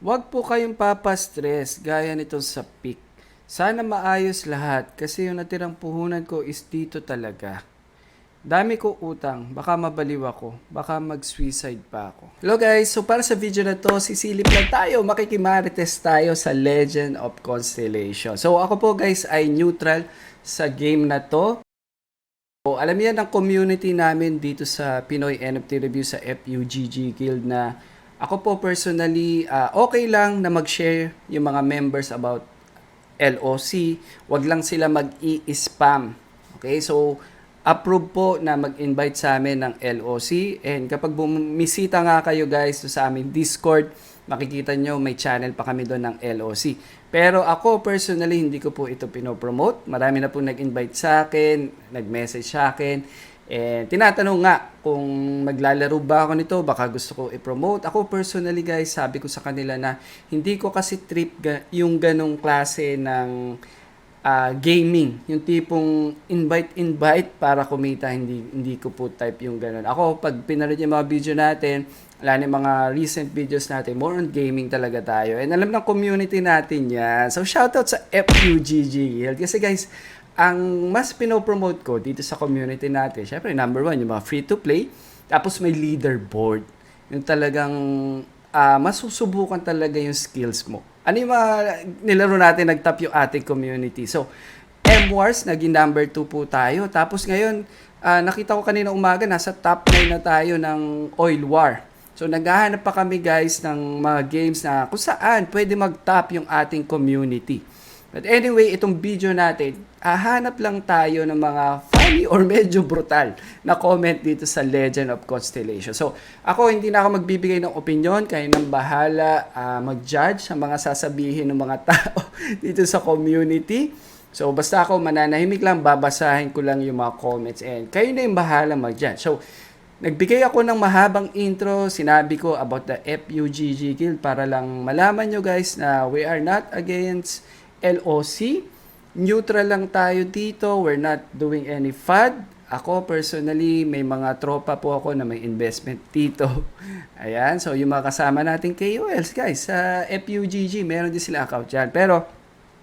Huwag po kayong papastress gaya nito sa peak. Sana maayos lahat kasi yung natirang puhunan ko is dito talaga. Dami ko utang, baka mabaliw ako, baka mag-suicide pa ako. Hello guys, so para sa video na to, sisilip lang tayo, makikimarites tayo sa Legend of Constellation. So ako po guys ay neutral sa game na to. So, alam yan ng community namin dito sa Pinoy NFT Review sa FUGG Guild na ako po personally, ah, okay lang na mag-share yung mga members about LOC. Wag lang sila mag-i-spam. Okay, so approve po na mag-invite sa amin ng LOC. And kapag bumisita nga kayo guys sa aming Discord, makikita nyo may channel pa kami doon ng LOC. Pero ako personally, hindi ko po ito pinopromote. Marami na po nag-invite sa akin, nag-message sa akin. And tinatanong nga kung maglalaro ba ako nito, baka gusto ko i-promote. Ako personally guys, sabi ko sa kanila na hindi ko kasi trip ga- yung ganong klase ng ah, gaming. Yung tipong invite-invite para kumita, hindi, hindi ko po type yung ganon. Ako, pag pinanood yung mga video natin, na yung mga recent videos natin, more on gaming talaga tayo. And alam ng community natin yan. So, shoutout sa FUGG Guild. Kasi guys, ang mas pinopromote ko dito sa community natin, syempre number one, yung mga free-to-play, tapos may leaderboard. Yung talagang ah, masusubukan talaga yung skills mo. Ano yung mga nilaro natin, nag-top yung ating community. So, M-Wars, naging number 2 po tayo. Tapos ngayon, ah, nakita ko kanina umaga, nasa top 9 na tayo ng Oil War. So, naghahanap pa kami guys ng mga games na kung saan pwede mag-top yung ating community. But anyway, itong video natin, hahanap lang tayo ng mga funny or medyo brutal na comment dito sa Legend of Constellation. So, ako hindi na ako magbibigay ng opinion, kayo nang bahala ah, mag-judge sa mga sasabihin ng mga tao dito sa community. So, basta ako mananahimik lang, babasahin ko lang yung mga comments and kayo na yung bahala mag-judge. So, Nagbigay ako ng mahabang intro, sinabi ko about the FUGG Guild para lang malaman nyo guys na we are not against LOC. Neutral lang tayo dito, we're not doing any FUD. Ako personally, may mga tropa po ako na may investment dito. Ayan, so yung mga kasama nating KOLs guys, sa FUGG, meron din sila account dyan. Pero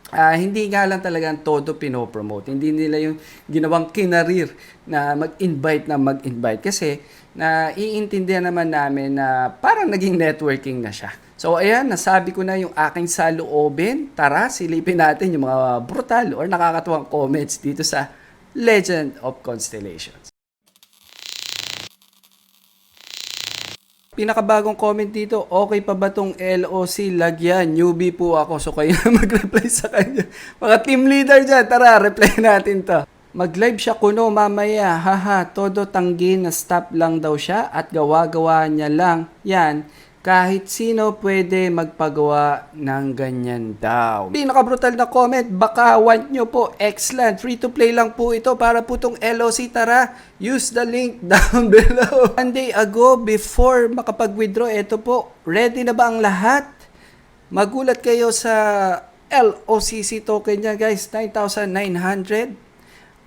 Ah, hindi nga lang talagang todo pinopromote. Hindi nila yung ginawang kinarir na mag-invite na mag-invite. Kasi na iintindihan naman namin na parang naging networking na siya. So ayan, nasabi ko na yung aking saloobin. Tara, silipin natin yung mga brutal or nakakatuwang comments dito sa Legend of Constellations. Pinakabagong comment dito, okay pa ba tong LOC lagyan? Newbie po ako, so kayo na mag-reply sa kanya. Mga team leader dyan, tara, reply natin to. Mag-live siya kuno mamaya, haha, todo tanggi na stop lang daw siya at gawa-gawa niya lang. Yan, kahit sino pwede magpagawa ng ganyan daw. Pinaka-brutal na comment, baka want nyo po, excellent. Free to play lang po ito para po tong LOC. Tara, use the link down below. One day ago, before makapag-withdraw, ito po, ready na ba ang lahat? Magulat kayo sa LOCC token niya guys, 9,900.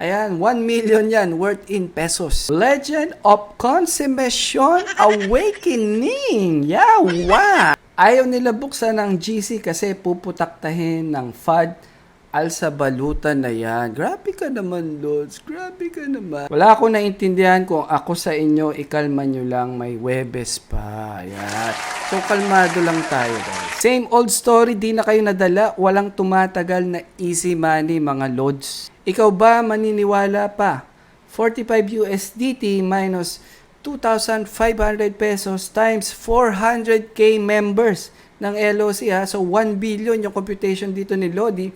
Ayan, 1 million yan worth in pesos. Legend of Consummation Awakening. Yawa! Ayaw nila buksan ng GC kasi puputaktahin ng FUD Alsa balutan na yan. Grabe ka naman, Lods. Grabe ka naman. Wala akong naintindihan kung ako sa inyo, ikalma nyo lang, may Webes pa. Ayan. So, kalmado lang tayo, guys. Same old story, di na kayo nadala. Walang tumatagal na easy money, mga Lods. Ikaw ba maniniwala pa? 45 USDT minus 2,500 pesos times 400k members ng LOC ha. So 1 billion yung computation dito ni Lodi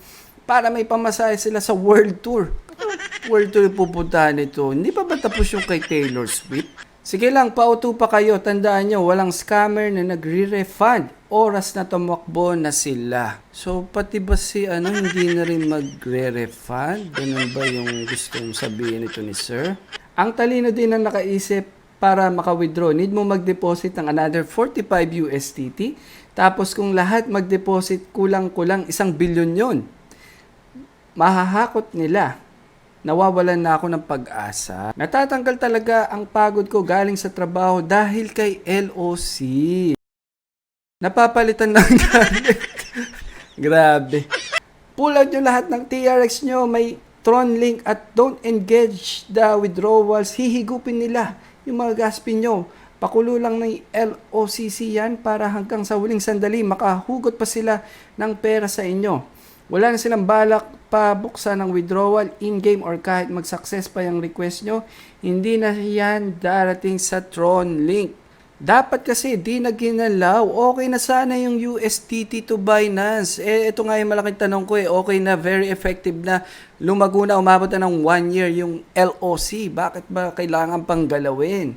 para may pamasahe sila sa world tour. World tour pupuntahan nito. Hindi pa ba tapos yung kay Taylor Swift? Sige lang, pauto pa kayo. Tandaan nyo, walang scammer na nagre-refund. Oras na tumakbo na sila. So, pati ba si ano, hindi na rin magre-refund? Ganun ba yung gusto mong sabihin nito ni sir? Ang talino din na nakaisip para maka-withdraw, need mo mag-deposit ng another 45 USDT. Tapos kung lahat mag-deposit, kulang-kulang isang bilyon yon mahahakot nila. Nawawalan na ako ng pag-asa. Natatanggal talaga ang pagod ko galing sa trabaho dahil kay LOC. Napapalitan ng gamit. Grabe. Pull out nyo lahat ng TRX nyo. May Tron link at don't engage the withdrawals. Hihigupin nila yung mga gas pin nyo. Pakulo lang ng LOCC yan para hanggang sa huling sandali makahugot pa sila ng pera sa inyo. Wala na silang balak pa buksan ng withdrawal in-game or kahit mag-success pa yung request nyo. Hindi na yan darating sa Tron link. Dapat kasi di na ginalaw. Okay na sana yung USDT to Binance. Eh, ito nga yung malaking tanong ko eh. Okay na, very effective na. Lumago na, umabot na ng one year yung LOC. Bakit ba kailangan pang galawin?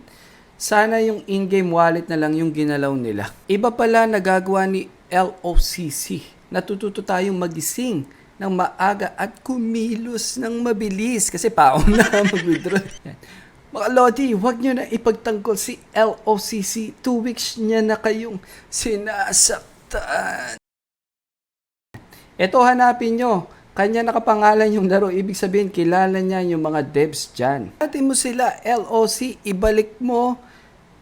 Sana yung in-game wallet na lang yung ginalaw nila. Iba pala nagagawa ni LOCC. Natututo tayong magising ng maaga at kumilos ng mabilis kasi paong na mag-withdraw. Mga Lodi, huwag nyo na ipagtanggol si LOCC. Two weeks niya na kayong sinasaktan. Ito hanapin nyo. Kanya nakapangalan yung laro. Ibig sabihin, kilala niya yung mga devs dyan. Natin mo sila, LOC, ibalik mo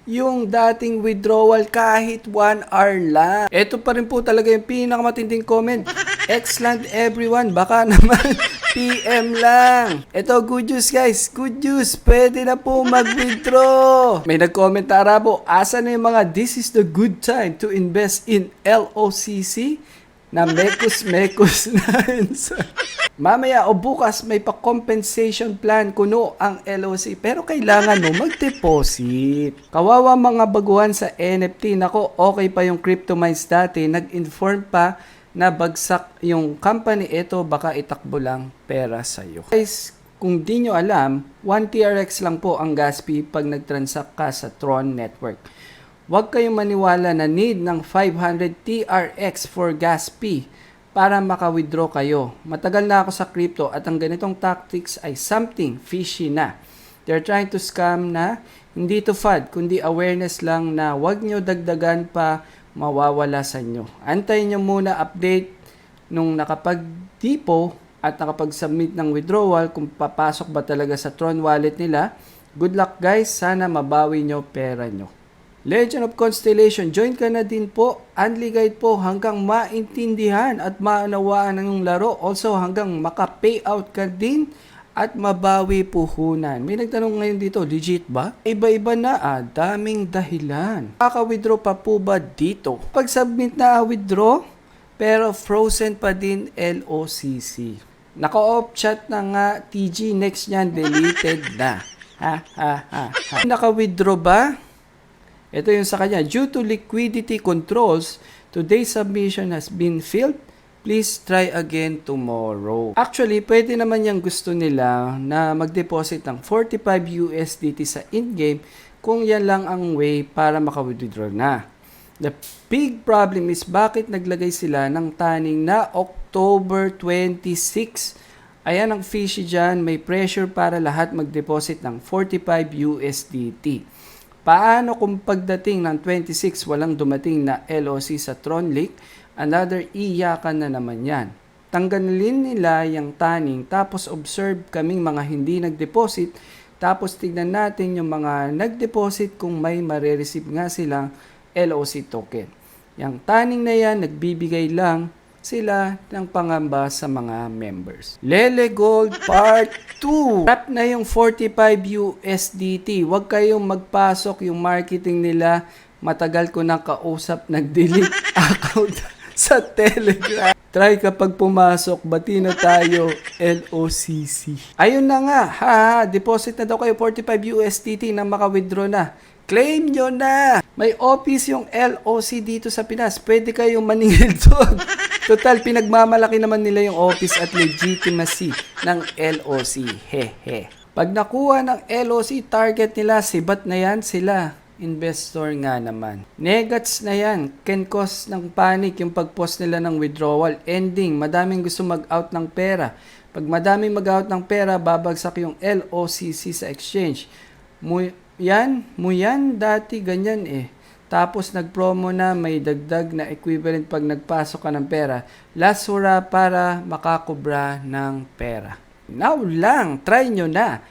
yung dating withdrawal kahit 1 hour lang. Ito pa rin po talaga yung pinakamatinding comment. Excellent everyone. Baka naman PM lang. Ito, good news guys. Good news. Pwede na po mag-withdraw. May nag-comment na Arabo. Asa na yung mga this is the good time to invest in LOCC? na mekos-mekos na. Mamaya o bukas may pa-compensation plan kuno ang LOC pero kailangan mo mag-deposit. Kawawa mga baguhan sa NFT. Nako, okay pa yung CryptoMines dati. Nag-inform pa na bagsak yung company ito baka itakbo lang pera sa'yo. Guys, kung di nyo alam, 1 TRX lang po ang gas fee pag nag-transact ka sa Tron Network. Huwag kayong maniwala na need ng 500 TRX for gas fee para maka-withdraw kayo. Matagal na ako sa crypto at ang ganitong tactics ay something fishy na. They're trying to scam na hindi to FUD kundi awareness lang na huwag nyo dagdagan pa mawawala sa inyo. Antayin nyo muna update nung nakapag-depo at nakapag-submit ng withdrawal kung papasok ba talaga sa Tron wallet nila. Good luck guys, sana mabawi nyo pera nyo. Legend of Constellation, join ka na din po. Unli guide po hanggang maintindihan at maunawaan ang laro. Also hanggang maka-payout ka din at mabawi puhunan. May nagtanong ngayon dito, legit ba? Iba-iba na ah, daming dahilan. Kaka-withdraw pa po ba dito? Pag submit na ah, withdraw, pero frozen pa din LOCC. Naka-off chat na nga, TG next niyan, deleted na. Ha, ha, ha, ha. Naka-withdraw ba? Ito yung sa kanya. Due to liquidity controls, today's submission has been filled. Please try again tomorrow. Actually, pwede naman yung gusto nila na mag-deposit ng 45 USDT sa in-game kung yan lang ang way para maka-withdraw na. The big problem is bakit naglagay sila ng taning na October 26. Ayan ang fishy dyan. May pressure para lahat mag-deposit ng 45 USDT. Paano kung pagdating ng 26 walang dumating na LOC sa Tron Lake? Another iyakan na naman yan. Tanggalin nila yung taning tapos observe kaming mga hindi nag-deposit tapos tignan natin yung mga nag-deposit kung may marereceive nga silang LOC token. Yung taning na yan, nagbibigay lang sila ng pangamba sa mga members. Lele Gold Part 2. Wrap na yung 45 USDT. Huwag kayong magpasok yung marketing nila. Matagal ko nang kausap, nag-delete account sa Telegram. Try kapag pumasok, bati na tayo, LOCC. Ayun na nga, ha, deposit na daw kayo 45 USDT na maka-withdraw na. Claim nyo na! May office yung LOC dito sa Pinas. Pwede kayong maningil doon. Total, pinagmamalaki naman nila yung office at legitimacy ng LOC. Hehe. Pag nakuha ng LOC, target nila, sibat na yan sila. Investor nga naman. Negats na yan. Can cause ng panic yung pag-post nila ng withdrawal. Ending, madaming gusto mag-out ng pera. Pag madaming mag-out ng pera, babagsak yung LOCC sa exchange. Mu yan, mo yan, dati ganyan eh. Tapos nag-promo na may dagdag na equivalent pag nagpasok ka ng pera. Last hura para makakubra ng pera. Now lang, try nyo na.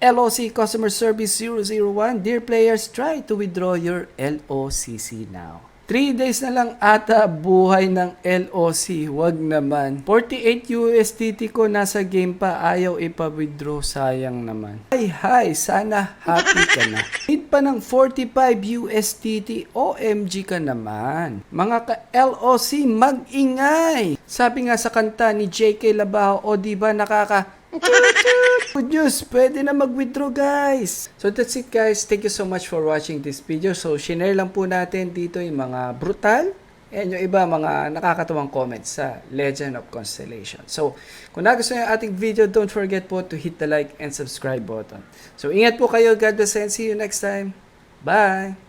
LOC Customer Service 001, dear players, try to withdraw your LOCC now. 3 days na lang ata buhay ng LOC. Wag naman. 48 USDT ko nasa game pa. Ayaw ipa-withdraw. Sayang naman. Hi, hi. Sana happy ka na. Need pa ng 45 USDT. OMG ka naman. Mga ka-LOC, mag-ingay. Sabi nga sa kanta ni JK Labaho, o di ba nakaka... Good news, pwede na mag-withdraw guys. So that's it guys. Thank you so much for watching this video. So shinare lang po natin dito yung mga brutal and yung iba mga nakakatuwang comments sa Legend of Constellation. So kung nagustuhan yung ating video, don't forget po to hit the like and subscribe button. So ingat po kayo. God bless and see you next time. Bye!